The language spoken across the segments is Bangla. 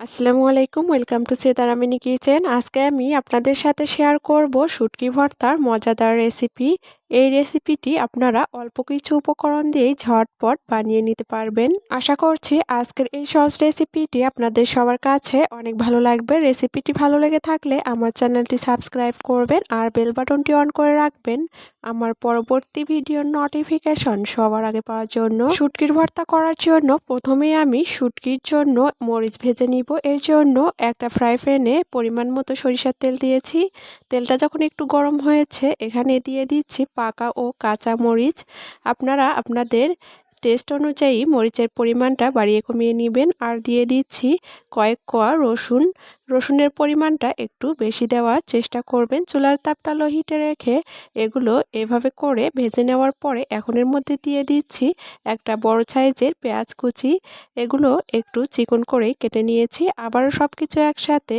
আসসালামু আলাইকুম, ওয়েলকাম টু সেতারামিনি কিচেন আজকে আমি আপনাদের সাথে শেয়ার করব শুটকি ভর্তার মজাদার রেসিপি। এই রেসিপিটি আপনারা অল্প কিছু উপকরণ দিয়েই ঝটপট বানিয়ে নিতে পারবেন। আশা করছি আজকের এই সহজ রেসিপিটি আপনাদের সবার কাছে অনেক ভালো লাগবে। রেসিপিটি ভালো লেগে থাকলে আমার চ্যানেলটি সাবস্ক্রাইব করবেন আর বেল বাটনটি অন করে রাখবেন। আমার পরবর্তী ভিডিওর নোটিফিকেশন সবার আগে পাওয়ার জন্য। শুটকির ভর্তা করার জন্য প্রথমে আমি শুটকির জন্য মরিচ ভেজে নিব। এর জন্য একটা ফ্রাই প্যানে পরিমাণ মতো সরিষার তেল দিয়েছি। তেলটা যখন একটু গরম হয়েছে, এখানে দিয়ে দিচ্ছি পাকা ও কাঁচা মরিচ। আপনারা আপনাদের টেস্ট অনুযায়ী মরিচের পরিমাণটা বাড়িয়ে কমিয়ে নেবেন আর দিয়ে দিচ্ছি কয়েক কোয়া রসুন। রসুনের পরিমাণটা একটু বেশি দেওয়ার চেষ্টা করবেন। চুলার তাপটা লো হিটে রেখে এগুলো এভাবে করে ভেজে নেওয়ার পরে এখন এর মধ্যে দিয়ে দিচ্ছি একটা বড় সাইজের পেঁয়াজ কুচি। এগুলো একটু চিকন করেই কেটে নিয়েছি। আবারও সব কিছু একসাথে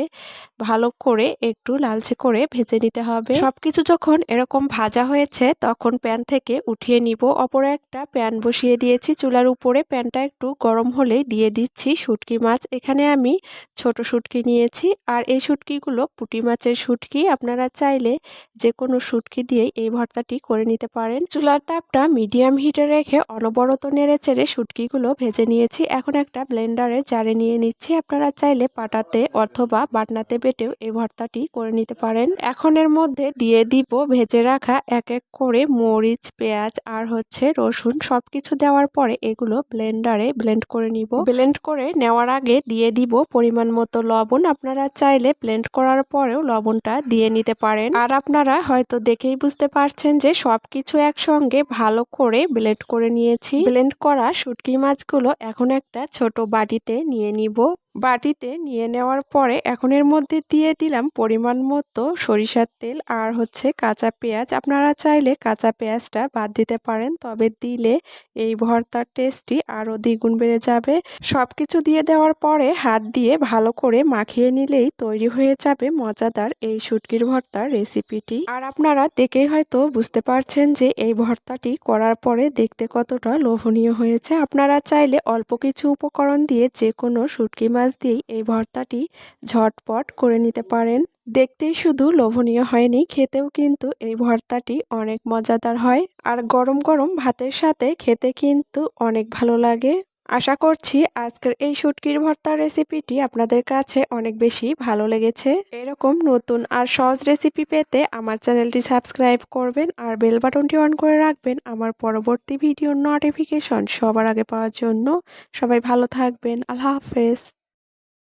ভালো করে একটু লালচে করে ভেজে নিতে হবে। সব কিছু যখন এরকম ভাজা হয়েছে তখন প্যান থেকে উঠিয়ে নিব। অপরে একটা প্যান বসিয়ে দিয়েছি চুলার উপরে, প্যানটা একটু গরম হলে দিয়ে দিচ্ছি শুটকি মাছ। এখানে আমি ছোট শুটকি নিয়েছি আর এই শুটকিগুলো পুঁটি মাছের শুটকি। আপনারা চাইলে যে কোনো শুটকি দিয়েই এই ভর্তাটি করে নিতে পারেন। চুলার তাপটা মিডিয়াম হিটে রেখে অনবরত নেড়ে চেড়ে শুটকিগুলো ভেজে নিয়েছি। এখন একটা ব্লেন্ডারে জারে নিয়ে নিচ্ছি। আপনারা চাইলে পাটাতে অথবা বাটনাতে বেটেও এই ভর্তাটি করে নিতে পারেন। এখন এর মধ্যে দিয়ে দিব ভেজে রাখা এক এক করে মরিচ, পেঁয়াজ আর হচ্ছে রসুন সব কিছু দেওয়ার পরে এগুলো ব্লেন্ডারে ব্লেন্ড করে নিব। ব্লেন্ড করে নেওয়ার আগে দিয়ে দিব পরিমাণ মতো লবণ। আপনারা চাইলে ব্লেন্ড করার পরেও লবণটা দিয়ে নিতে পারেন। আর আপনারা হয়তো দেখেই বুঝতে পারছেন যে সব কিছু একসঙ্গে ভালো করে ব্লেন্ড করে নিয়েছি। ব্লেন্ড করা শুটকি মাছগুলো এখন একটা ছোট বাটিতে নিয়ে নিব। বাটিতে নিয়ে নেওয়ার পরে এখন এর মধ্যে দিয়ে দিলাম পরিমাণ মতো সরিষার তেল আর হচ্ছে কাঁচা পেঁয়াজ। আপনারা চাইলে কাঁচা পেঁয়াজটা বাদ দিতে পারেন, তবে দিলে এই ভর্তার টেস্টটি আরও দ্বিগুণ বেড়ে যাবে। সব কিছু দিয়ে দেওয়ার পরে হাত দিয়ে ভালো করে মাখিয়ে নিলেই তৈরি হয়ে যাবে মজাদার এই শুটকির ভর্তার রেসিপিটি। আর আপনারা দেখেই হয়তো বুঝতে পারছেন যে এই ভর্তাটি করার পরে দেখতে কতটা লোভনীয় হয়েছে। আপনারা চাইলে অল্প কিছু উপকরণ দিয়ে যে কোনো শুটকি মাছ দিয়েই এই ভর্তাটি ঝটপট করে নিতে পারেন। দেখতেই শুধু লোভনীয় হয়নি, খেতেও কিন্তু এই ভর্তাটি অনেক মজাদার হয় আর গরম গরম ভাতের সাথে খেতে কিন্তু অনেক ভালো লাগে। আশা করছি আজকের এই শুটকির ভর্তার রেসিপিটি আপনাদের কাছে অনেক বেশি ভালো লেগেছে। এরকম নতুন আর সহজ রেসিপি পেতে আমার চ্যানেলটি সাবস্ক্রাইব করবেন আর বেল বাটনটি অন করে রাখবেন আমার পরবর্তী ভিডিওর নোটিফিকেশন সবার আগে পাওয়ার জন্য। সবাই ভালো থাকবেন, আল্লাহ হাফেজ।